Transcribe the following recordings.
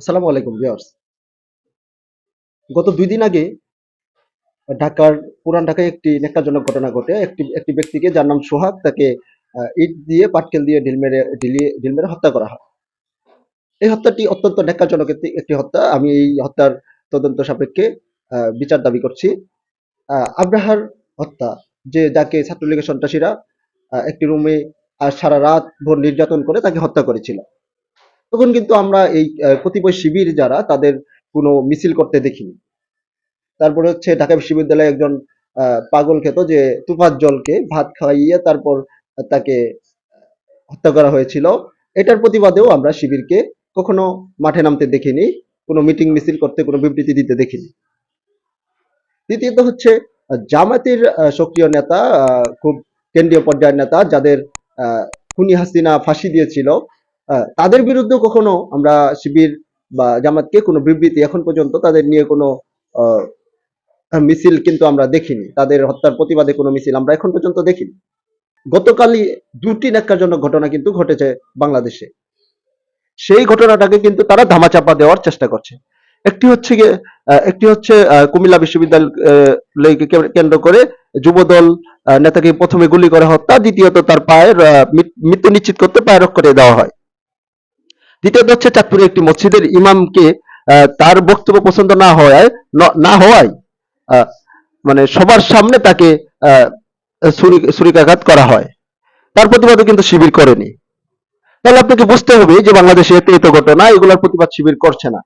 আসসালামু আলাইকুম ভিউয়ার্স গত দুই দিন আগে ঢাকার, পুরান ঢাকায় একটি নেককারজনক ঘটনা ঘটে। একটি একটি ব্যক্তিকে যার নাম সোহাগ, তাকে ইট দিয়ে পাটকেল দিয়ে ঢিল মেরে ঢিলিয়ে ঢিল মেরে হত্যা করা হয়। এই হত্যাটি অত্যন্ত নেককারজনক একটি হত্যা। আমি এই হত্যার তদন্ত সাপেক্ষে বিচার দাবি করছি। আব্রাহার হত্যা, যে যাকে ছাত্রলীগের সন্ত্রাসীরা একটি রুমে সারা রাত ভোর নির্যাতন করে তাকে হত্যা করেছিল। তখন কিন্তু আমরা এই কতিপয় শিবির যারা তাদের কোনো মিছিল করতে দেখিনি। তারপরে হচ্ছে ঢাকা বিশ্ববিদ্যালয়ে একজন পাগল খেত যে তুফাত জলকে ভাত খাইয়ে তারপর তাকে হত্যা করা হয়েছিল। এটার প্রতিবাদেও আমরা শিবিরকে কখনো মাঠে নামতে দেখিনি কোনো মিটিং মিছিল করতে কোনো বিবৃতি দিতে দেখিনি। দ্বিতীয়ত হচ্ছে আহ, সক্রিয় নেতা খুব কেন্দ্রীয় পর্যায়ের নেতা যাদের খুনি হাসিনা ফাঁসি দিয়েছিল তাদের বিরুদ্ধে কখনো আমরা শিবির বা জামাতকে কোনো বিবৃতি এখন পর্যন্ত তাদের নিয়ে কোনো মিছিল কিন্তু আমরা দেখিনি। তাদের হত্যার প্রতিবাদে কোনো মিছিল আমরা এখন পর্যন্ত দেখিনি। গতকালই দুটি ন্যাক্কারজনক ঘটনা কিন্তু ঘটেছে বাংলাদেশে। সেই ঘটনাটাকে কিন্তু তারা ধামাচাপা দেওয়ার চেষ্টা করছে। একটি হচ্ছে গিয়ে একটি হচ্ছে কুমিল্লা বিশ্ববিদ্যালয়কে কে- কেন্দ্র করে যুবদল নেতাকে প্রথমে গুলি করে হত্যা, দ্বিতীয়ত তার পায়ের মৃত্যু নিশ্চিত করতে পায়ের করে দেওয়া হয়। দ্বিতীয়ত হচ্ছে চাঁদপুরে একটি মসজিদের ইমামকে তার বক্তব্য পছন্দ না হওয়ায় না হওয়ায় মানে সবার সামনে তাকে ছুরিকাঘাত করা হয়। তার প্রতিবাদও কিন্তু শিবির করেনি। তাহলে আপনাকে বুঝতে হবে যে বাংলাদেশে এত এত ঘটনা, এগুলোর প্রতিবাদ শিবির করছে না।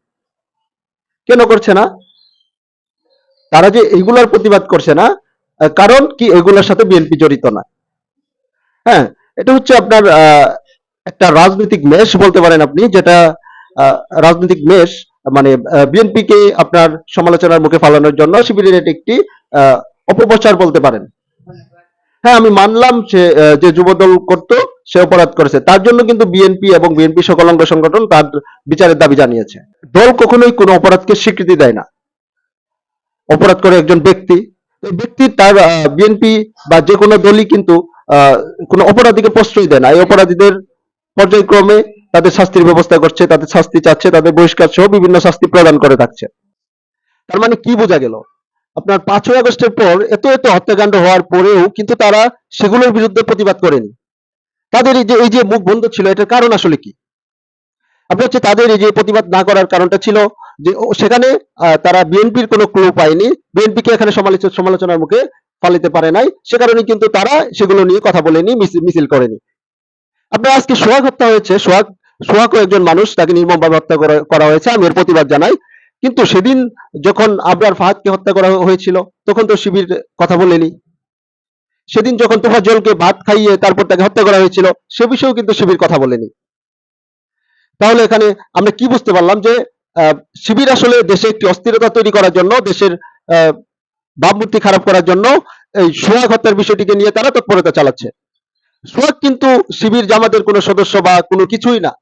কেন করছে না? তারা যে এগুলোর প্রতিবাদ করছে না কারণ কি এগুলোর সাথে বিএনপি জড়িত না। হ্যাঁ এটা হচ্ছে আপনার একটা রাজনৈতিক মেষ বলতে পারেন আপনি, যেটা রাজনৈতিক মেষ মানে বিএনপি কে আপনার সমালোচনার মুখে ফালানোর জন্য শিবিরের এটি একটি অপপ্রচার বলতে পারেন। হ্যাঁ আমি মানলাম সে যে যুবদল করতো, সে অপরাধ করেছে। তার জন্য কিন্তু বিএনপি এবং বিএনপি সকল অঙ্গ সংগঠন তার বিচারের দাবি জানিয়েছে। দল কখনোই কোনো অপরাধকে স্বীকৃতি দেয় না। অপরাধ করে একজন ব্যক্তি ব্যক্তি তার বিএনপি বা যে কোনো দলই কিন্তু কোনো অপরাধীকে প্রশ্রয় দেয় না। এই অপরাধীদের পর্যায়ক্রমে তাদের শাস্তির ব্যবস্থা করছে, তাদের শাস্তি চাচ্ছে, তাদের বহিষ্কার সহ বিভিন্ন শাস্তি প্রদান করে থাকছে। তার মানে কি বোঝা গেল? আপনার পাঁচই আগস্টের পর এত এত হত্যাকাণ্ড হওয়ার পরেও কিন্তু তারা সেগুলোর বিরুদ্ধে প্রতিবাদ করেনি। তাদের এই যে এই যে মুখ বন্ধ ছিল, এটার কারণ আসলে কি? আপনার হচ্ছে তাদের এই যে প্রতিবাদ না করার কারণটা ছিল যে সেখানে তারা বিএনপির কোনো ক্লু পায়নি। বিএনপিকে এখানে সমালোচ- সমালোচনার মুখে ফালিতে পারে নাই। সে কারণে কিন্তু তারা সেগুলো নিয়ে কথা বলেনি মিছিল করেনি। আপনার আজকে সোহাগ হত্যা হয়েছে। সোহাগ সোহাগও একজন মানুষ তাকে নির্মমভাবে হত্যা করা- হয়েছে। আমি এর প্রতিবাদ জানাই। কিন্তু সেদিন যখন আবরার ফাহাদকে হত্যা করা হয়েছিল তখন তো শিবির কথা বলেনি। সেদিন যখন তোফাজ্জলকে ভাত খাইয়ে তারপর তাকে হত্যা করা হয়েছিল সে বিষয়েও কিন্তু শিবির কথা বলেনি। তাহলে এখানে আমরা কি বুঝতে পারলাম যে শিবির আসলে দেশে একটি অস্থিরতা তৈরি করার জন্য দেশের আহ, ভাবমূর্তি খারাপ করার জন্য এই সোহাগ হত্যার বিষয়টিকে নিয়ে তারা তৎপরতা চালাচ্ছে। সোহাগ কিন্তু শিবির জামাতের কোনো সদস্য বা কোনো কিছুই না।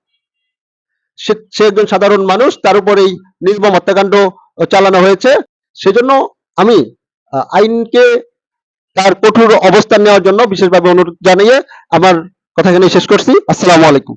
সে একজন সাধারণ মানুষ, তার উপর এই নির্মম হত্যাকাণ্ড চালানো হয়েছে। সেজন্য আমি আইনকে তার কঠোর অবস্থান নেওয়ার জন্য বিশেষভাবে অনুরোধ জানিয়ে আমার কথা এখানে শেষ করছি। আসসালামু আলাইকুম।